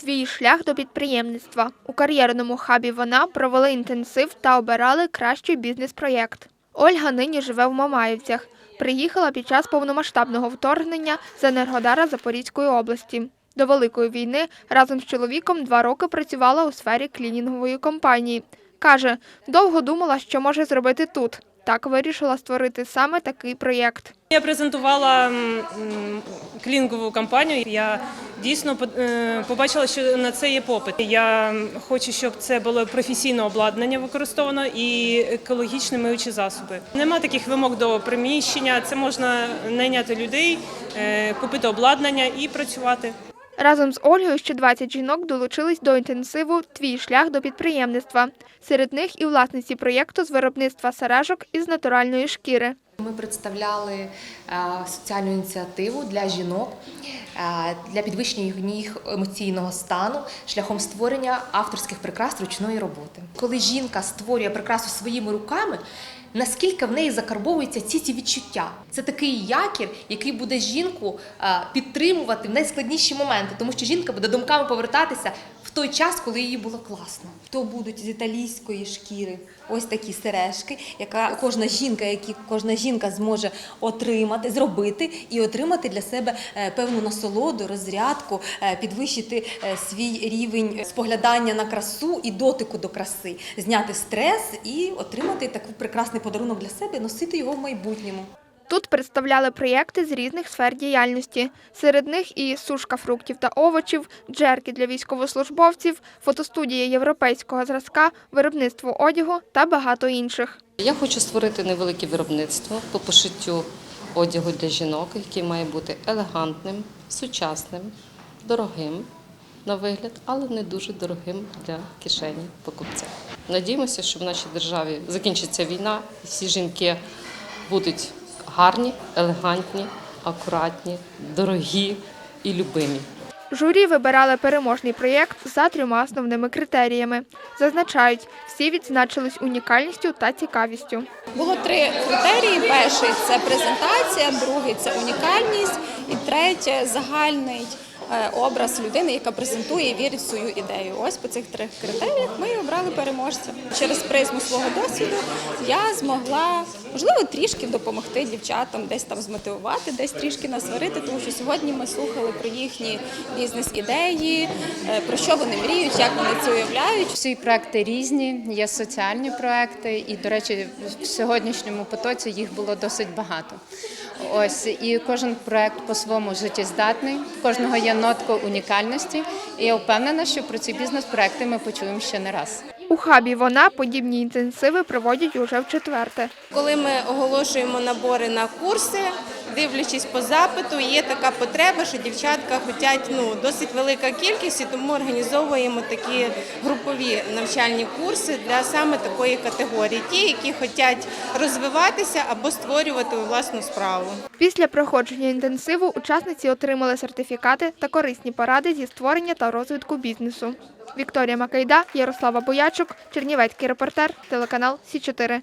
Твій шлях до підприємництва. У кар'єрному хабі вона провели інтенсив та обирали кращий бізнес-проєкт. Ольга нині живе в Мамаївцях. Приїхала під час повномасштабного вторгнення з Енергодара Запорізької області. До Великої війни разом з чоловіком два роки працювала у сфері клінінгової компанії. Каже, довго думала, що може зробити тут. Так вирішила створити саме такий проєкт. Я презентувала клінінгову кампанію. Я дійсно е, побачила, що на це є попит. Я хочу, щоб це було професійне обладнання використовано і екологічні миючі засоби. Нема таких вимог до приміщення. Це можна найняти людей, е, купити обладнання і працювати. Разом з Ольгою ще 20 жінок долучились до інтенсиву Твій шлях до підприємництва. Серед них і власниці проєкту з виробництва сережок із натуральної шкіри. Ми представляли е, соціальну ініціативу для жінок е, для підвищення їх емоційного стану шляхом створення авторських прикрас ручної роботи. Коли жінка створює прикрасу своїми руками. Наскільки в неї закарбовуються ці ці відчуття? Це такий якір, який буде жінку е, підтримувати в найскладніші моменти, тому що жінка буде думками повертатися в той час, коли їй було класно. То будуть з італійської шкіри ось такі сережки, яка кожна жінка, які кожна жінка зможе отримати, зробити і отримати для себе е, певну насолоду, розрядку, е, підвищити е, свій рівень споглядання на красу і дотику до краси, зняти стрес і отримати такий прекрасний подарунок для себе, носити його в майбутньому. Тут представляли проєкти з різних сфер діяльності. Серед них і сушка фруктів та овочів, джерки для військовослужбовців, фотостудія європейського зразка, виробництво одягу та багато інших. Я хочу створити невелике виробництво по пошиттю одягу для жінок, який має бути елегантним, сучасним, дорогим на вигляд, але не дуже дорогим для кишені покупця. Надіємося, що в нашій державі закінчиться війна, і всі жінки будуть гарні, елегантні, акуратні, дорогі і любимі. Журі вибирали переможний проєкт за трьома основними критеріями. Зазначають, всі відзначились унікальністю та цікавістю. Було три критерії: перший це презентація, другий це унікальність, і третє загальний образ людини, яка презентує і вірить в свою ідею. Ось по цих трьох критеріях ми обрали переможця. Через призму свого досвіду я змогла можливо трішки допомогти дівчатам, десь там змотивувати, десь трішки насварити, тому що сьогодні ми слухали про їхні бізнес-ідеї, е, про що вони мріють, як вони це уявляють. Всі проекти різні, є соціальні проекти, і, до речі, в сьогоднішньому потоці їх було досить багато. Ось і кожен проект по-своєму життєздатний, кожного є нотка унікальності. І я впевнена, що про ці бізнес-проекти ми почуємо ще не раз. У хабі вона подібні інтенсиви проводять уже в четверте. Коли ми оголошуємо набори на курси, дивлячись по запиту, є така потреба, що дівчатка хочуть ну, досить велика кількість, і тому організовуємо такі групові навчальні курси для саме такої категорії. Ті, які хочуть розвиватися або створювати власну справу. Після проходження інтенсиву учасниці отримали сертифікати та корисні поради зі створення та розвитку бізнесу. Вікторія Макайда, Ярослава Боячук, Чернівецький репортер, телеканал Сі 4